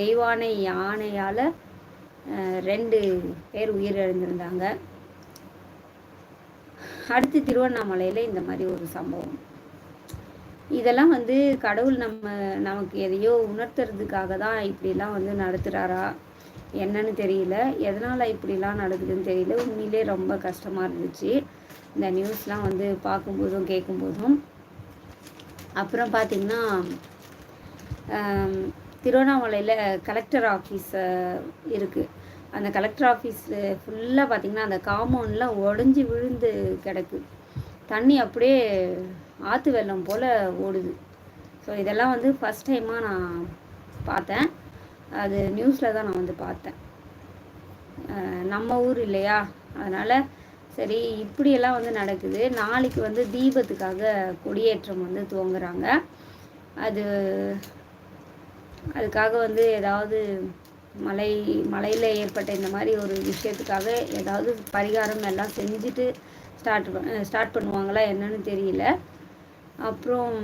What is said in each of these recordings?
தெய்வானை யானையால் ரெண்டு பேர் உயிரிழந்திருந்தாங்க. அடுத்து திருவண்ணாமலையில் இந்த மாதிரி ஒரு சம்பவம். இதெல்லாம் வந்து கடவுள் நம்ம நமக்கு எதையோ உணர்த்துறதுக்காக தான் இப்படிலாம் வந்து நடத்துகிறாரா என்னன்னு தெரியல. எதனால் இப்படிலாம் நடக்குதுன்னு தெரியல. உண்மையிலே ரொம்ப கஷ்டமாக இருந்துச்சு. இந்த நியூஸ்லாம் வந்து பார்க்கும்போதும் கேட்கும்போதும். அப்புறம் பார்த்திங்கன்னா திருவண்ணாமலையில் கலெக்டர் ஆஃபீஸ் இருக்குது அந்த கலெக்டர் ஆஃபீஸில் ஃபுல்லாக பார்த்திங்கன்னா அந்த காம்பவுண்டில் உடஞ்சி விழுந்து கிடக்கு. தண்ணி அப்படியே ஆற்று வெள்ளம் போல் ஓடுது. ஸோ இதெல்லாம் வந்து ஃபஸ்ட் டைமாக நான் பார்த்தேன். அது நியூஸில் தான் நான் வந்து பார்த்தேன். நம்ம ஊர் இல்லையா? அதனால் சரி இப்படியெல்லாம் வந்து நடக்குது. நாளைக்கு வந்து தீபத்துக்காக கொடியேற்றம் வந்து துவங்குறாங்க. அது அதுக்காக வந்து ஏதாவது மலை மலையில் ஏற்பட்ட இந்த மாதிரி ஒரு விஷயத்துக்காக ஏதாவது பரிகாரம் எல்லாம் செஞ்சுட்டு ஸ்டார்ட் ஸ்டார்ட் பண்ணுவாங்களா என்னன்னு தெரியல. அப்புறம்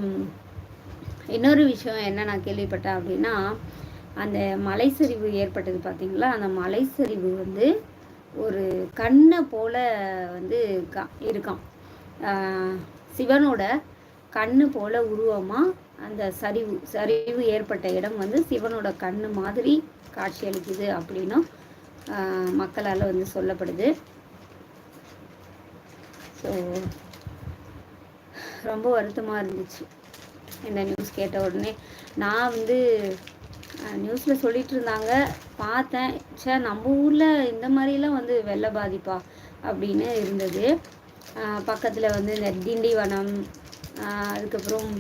இன்னொரு விஷயம் என்ன நான் கேள்விப்பட்டேன் அப்படின்னா அந்த மலை சரிவு ஏற்பட்டது பார்த்தீங்களா? அந்த மலை சரிவு வந்து ஒரு கண்ணை போல வந்து கா இருக்கான் சிவனோட கண்ணு போல உருவமாக அந்த சரிவு சரிவு ஏற்பட்ட இடம் வந்து சிவனோட கண்ணு மாதிரி காட்சி அளிக்குது அப்படின்னும் மக்களால் வந்து சொல்லப்படுது. ஸோ ரொம்ப வருத்தமாக இருந்துச்சு. இந்த நியூஸ் கேட்ட உடனே. நான் வந்து நியூஸில் சொல்லிட்டு இருந்தாங்க. பார்த்தேன். சே நம்ம ஊரில் இந்த மாதிரிலாம் வந்து வெள்ள பாதிப்பா அப்படின்னு இருந்தது. பக்கத்தில் வந்து இந்த திண்டிவனம் அதுக்கப்புறம்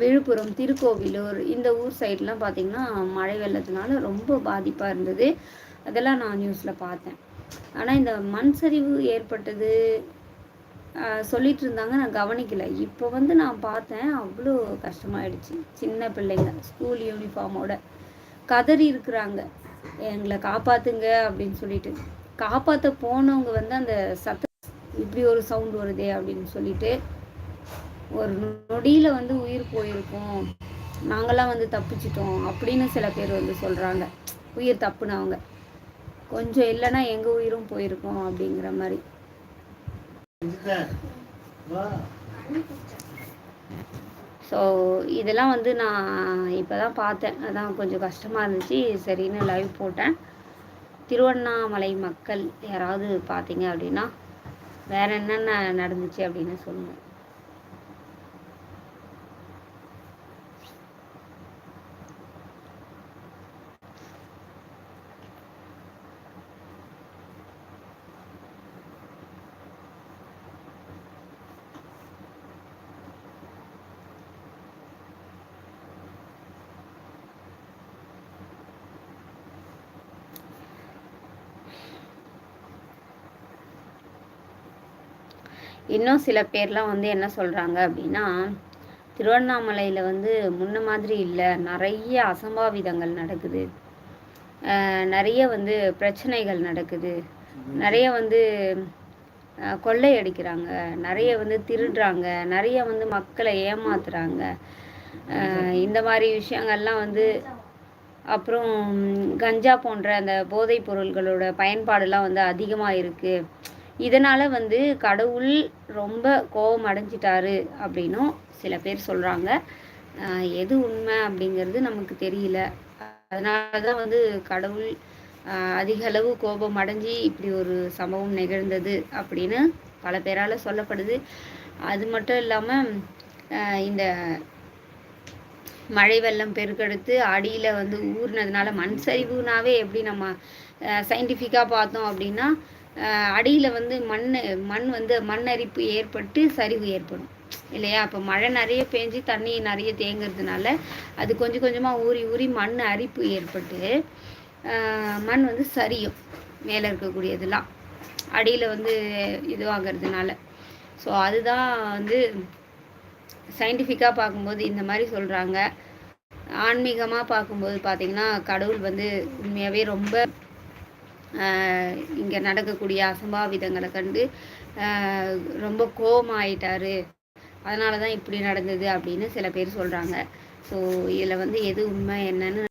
விழுப்புரம் திருக்கோவிலூர் இந்த ஊர் சைட்லாம் பார்த்திங்கன்னா மழை வெள்ளத்தினால ரொம்ப பாதிப்பாக இருந்தது. அதெல்லாம் நான் நியூஸில் பார்த்தேன். ஆனால் இந்த மண் சரிவு ஏற்பட்டது சொல்லிட்டு இருந்தாங்க. நான் கவனிக்கல. இப்போ வந்து நான் பார்த்தேன் அவ்வளோ கஷ்டமாயிடுச்சு. சின்ன பிள்ளைங்க ஸ்கூல் யூனிஃபார்மோட கதறி இருக்கிறாங்க. எங்களை காப்பாத்துங்க அப்படின்னு சொல்லிட்டு. காப்பாற்ற போனவங்க வந்து அந்த சத்த இப்படி ஒரு சவுண்ட் வருதே அப்படின்னு சொல்லிட்டு ஒரு நொடியில் வந்து உயிர் போயிருக்கோம். நாங்களாம் வந்து தப்பிச்சிட்டோம் அப்படின்னு சில பேர் வந்து சொல்கிறாங்க உயிர் தப்புனவங்க கொஞ்சம் இல்லைன்னா எங்கள் உயிரும் போயிருக்கோம் அப்படிங்கிற மாதிரி. ஸோ இதெல்லாம் வந்து நான் இப்போ தான் பார்த்தேன். அதான் கொஞ்சம் கஷ்டமாக இருந்துச்சு. சரின்னு லைவ் போட்டேன். திருவண்ணாமலை மக்கள் யாராவது பார்த்தீங்க அப்படின்னா வேறு என்னென்ன நடந்துச்சு அப்படின்னு சொல்லுங்கள் இன்னும் சில பேர்லாம் வந்து என்ன சொல்கிறாங்க அப்படின்னா திருவண்ணாமலையில் வந்து முன்ன மாதிரி இல்லை நிறைய அசம்பாவிதங்கள் நடக்குது. நிறைய வந்து பிரச்சனைகள் நடக்குது. நிறைய வந்து கொள்ளை அடிக்கிறாங்க. நிறைய வந்து திருடுறாங்க. நிறைய வந்து மக்களை ஏமாத்துறாங்க. இந்த மாதிரி விஷயங்கள்லாம் வந்து அப்புறம் கஞ்சா போன்ற அந்த போதைப் பொருள்களோட பயன்பாடுலாம் வந்து அதிகமாக இருக்குது இதனால் வந்து கடவுள் ரொம்ப கோபம் அடைஞ்சிட்டாரு அப்படின்னும் சில பேர் சொல்கிறாங்க எது உண்மை அப்படிங்கிறது நமக்கு தெரியல. அதனால தான் வந்து கடவுள் அதிக அளவு கோபம் அடைஞ்சி இப்படி ஒரு சம்பவம் நிகழ்ந்தது அப்படின்னு பல பேரால் சொல்லப்படுது. அது மட்டும் இல்லாமல் இந்த மழை வெள்ளம் பெருக்கெடுத்து அடியில் வந்து ஊறினதுனால மண் சரிவுனாவே எப்படி நம்ம சயின்டிஃபிக்காக பார்த்தோம் அப்படின்னா அடியில் வந்து மண் மண் வந்து மண் அரிப்பு ஏற்பட்டு சரிவு ஏற்படும். இல்லையா? அப்போ மழை நிறைய பேஞ்சு தண்ணி நிறைய தேங்கிறதுனால அது கொஞ்சம் கொஞ்சமாக ஊறி ஊறி மண் அரிப்பு ஏற்பட்டு மண் வந்து சரியும் மேலே இருக்கக்கூடியதெல்லாம். அடியில் வந்து இதுவாகிறதுனால. ஸோ அதுதான் வந்து சயின்டிஃபிக்காக பார்க்கும்போது இந்த மாதிரி சொல்கிறாங்க ஆன்மீகமாக பார்க்கும்போது பார்த்திங்கன்னா கடவுள் வந்து உண்மையாகவே ரொம்ப இங்கே நடக்கக்கூடிய அசம்பாவிதங்களை கண்டு ரொம்ப கோபமாயிட்டாரு அதனால தான் இப்படி நடந்தது அப்படின்னு சில பேர் சொல்கிறாங்க ஸோ இதில் வந்து எது உண்மை என்னன்னு